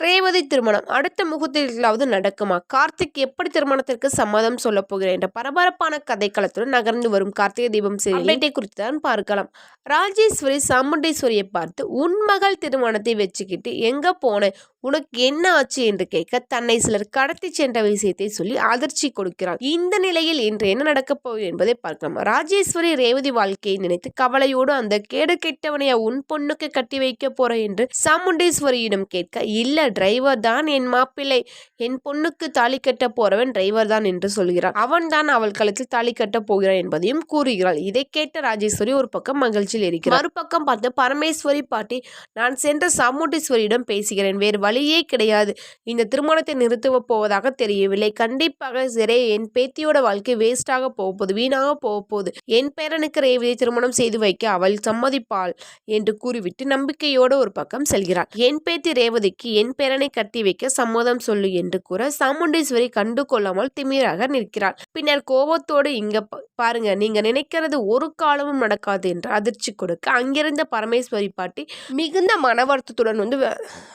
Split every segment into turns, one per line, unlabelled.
ரேவதி திருமணம். அடுத்த முகூர்த்தத்திலாவது நடக்குமா? கார்த்திக் எப்படி திருமணத்திற்கு சம்மதம் சொல்ல போகிறேன் என்ற பரபரப்பான கதைக்களத்துடன் நகர்ந்து வரும் கார்த்திகை தீபம் அப்டேட்டை குறித்து தான் பார்க்கலாம். ராஜேஸ்வரி சாமுண்டீஸ்வரியை பார்த்து உன் மகள் திருமணத்தை வச்சுக்கிட்டு எங்க போன? உனக்கு என்ன ஆச்சு? என்று கேட்க தன்னை சிலர் கடத்தி சென்ற விஷயத்தை சொல்லி அதிர்ச்சி கொடுக்கிறார் இந்த நிலையில் இன்று என்ன நடக்கப் போகுது என்பதை பார்க்கலாம். ராஜேஸ்வரி ரேவதி வாழ்க்கையை நினைத்து கவலையோடு அந்த கேடு கெட்டவனைய உன் பொண்ணுக்கு கட்டி வைக்க போற என்று சாமுண்டீஸ்வரியிடம் கேட்க இல்ல டிரைவர் தான் என் மாப்பிள்ளை. என் பொண்ணுக்கு தாலி கட்ட போறவன் டிரைவர் தான் என்று சொல்கிறான் அவன் தான் அவள் கழுத்தில் தாலி கட்ட போகிறான் என்பதையும் கூறுகிறாள். இதை கேட்ட ராஜேஸ்வரி ஒரு பக்கம் மகிழ்ச்சியில் இருக்கிறார். மறுபக்கம் பார்த்து பரமேஸ்வரி பாட்டி நான் சென்ற சாமுண்டீஸ்வரியிடம் பேசுகிறேன். வேறு வழியே கிடையாது. இந்த திருமணத்தை நிறுத்துவ போவதாக தெரியவில்லை. கண்டிப்பாக சிறை என் பேத்தியோட வாழ்க்கை வேஸ்டாக போகுது வீணாக போகுது என் பேரனுக்கு ரேவதியை திருமணம் செய்து வைக்க அவள் சம்மதிப்பாள் என்று கூறிவிட்டு நம்பிக்கையோடு ஒரு பக்கம் செல்கிறாள். என் பேத்தி ரேவதிக்கு என் பேரனை கட்டி வைக்க சம்மதம் சொல்லு என்று கூற சாமுண்டீஸ்வரி கண்டு கொள்ளாமல் திமிராக நிற்கிறாள். பின்னர் கோபத்தோடு இங்க பாருங்க நீங்க நினைக்கிறது ஒரு காலமும் நடக்காது என்று அதிர்ச்சி கொடுக்க அங்கிருந்த பரமேஸ்வரி பாட்டி மிகுந்த மன வருத்தத்துடன் வந்து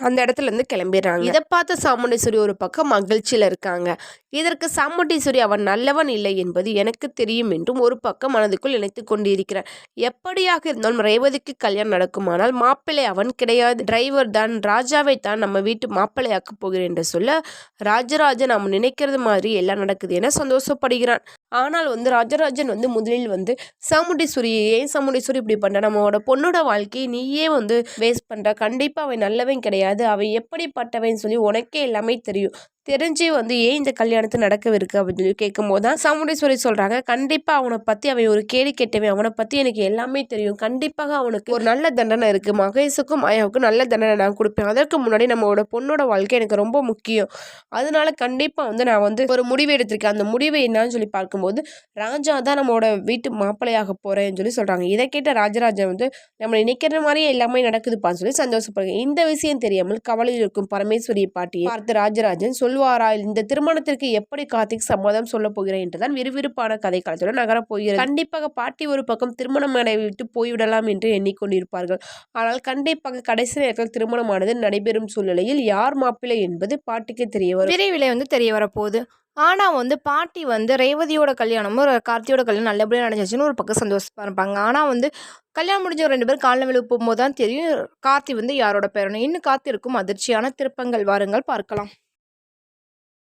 அந்த இடத்துல இருந்து கிளம்பிடுறாங்க. இதை பார்த்த சாமுண்டீஸ்வரி ஒரு பக்கம் மகிழ்ச்சியில் இருக்காங்க. இதற்கு சாமுண்டீஸ்வரி அவன் நல்லவன் இல்லை என்பது எனக்கு தெரியும் என்றும் ஒரு பக்கம் மனதுக்குள் நினைத்து கொண்டிருக்கிறார். எப்படியாக இருந்தாலும் ரேவதிக்கு கல்யாணம் நடக்குமானால் மாப்பிள்ளை அவன் கிடையாது. டிரைவர் தான் ராஜாவை தான் நம்ம வீட்டு மாப்பிள்ளையாக்க போகிறேன் என்று சொல்ல ராஜராஜன் நாம் நினைக்கிறது மாதிரி எல்லாம் நடக்குது என சந்தோஷப்படுகிறான். ஆனால் வந்து ராஜராஜன் வந்து முதலில் வந்து சாமுண்டீஸ்வரி ஏன் சாமுண்டீஸ்வரி இப்படி பண்ற? நம்மளோட பொண்ணோட வாழ்க்கையை நீயே வந்து வேஸ்ட் பண்ற. கண்டிப்பா அவன் நல்லவன் கிடையாது. அவன் எப்படிப்பட்டவன்? சொல்லி உனக்கே எல்லாமே தெரியும். தெரிஞ்சு வந்து ஏன் இந்த கல்யாணத்தை நடக்கவிருக்கு? அப்படின்னு சொல்லி கேட்கும்போது தான் சாமுண்டீஸ்வரி சொல்கிறாங்க கண்டிப்பாக அவனை பற்றி அவன் ஒரு கேடி கேட்டவன். அவனை பற்றி எனக்கு எல்லாமே தெரியும். கண்டிப்பாக அவனுக்கு ஒரு நல்ல தண்டனை இருக்குது மகேஷுக்கும் மாயாவுக்கும் நல்ல தண்டனை நான் கொடுப்பேன். அதற்கு முன்னாடி நம்மளோட பொண்ணோட வாழ்க்கை எனக்கு ரொம்ப முக்கியம். அதனால கண்டிப்பாக வந்து நான் வந்து ஒரு முடிவு எடுத்திருக்கேன். அந்த முடிவு என்னன்னு சொல்லி பார்க்கும்போது ராஜா தான் நம்மளோட வீட்டு மாப்பிள்ளையாக போகிறேன்னு சொல்லி சொல்கிறாங்க இதை கேட்ட ராஜராஜன் வந்து நம்ம நினைக்கிற மாதிரியே எல்லாமே நடக்குதுப்பான்னு சொல்லி சந்தோஷப்படுறாங்க. இந்த விஷயம் தெரியாமல் கவலையில் இருக்கும் பரமேஸ்வரி பாட்டியை பார்த்து ராஜராஜன் சொல்வாரா இந்த திருமணத்திற்கு எப்படி கார்த்திக் சம்மதம் சொல்ல போகிறேன் என்றுதான் விறுவிறுப்பான கதை காலத்துடன் நகரப் போகிறது. கண்டிப்பாக பாட்டி ஒரு பக்கம் திருமணம் மேடை விட்டு போய்விடலாம் என்று எண்ணிக்கொண்டிருப்பார்கள். ஆனால் கண்டிப்பாக கடைசி நேரத்தில் திருமணமானது நடைபெறும் சூழ்நிலையில் யார் மாப்பிள்ளை என்பது பாட்டிக்கு தெரிய வரும்
விரைவில் வந்து தெரிய வரப்போகுது. ஆனால் வந்து பாட்டி வந்து ரேவதியோட கல்யாணமும் கார்த்தியோட கல்யாணம் நல்லபடியாக நடந்துச்சுன்னு ஒரு பக்கம் சந்தோஷமாக இருப்பாங்க. ஆனால் வந்து கல்யாணம் முடிஞ்ச ரெண்டு பேரும் காலில் விழு போகும்போது தான் தெரியும் கார்த்தி வந்து யாரோட பேரணும் இன்னும் காத்திருக்கும் அதிர்ச்சியான திருப்பங்கள் வாருங்கள் பார்க்கலாம்.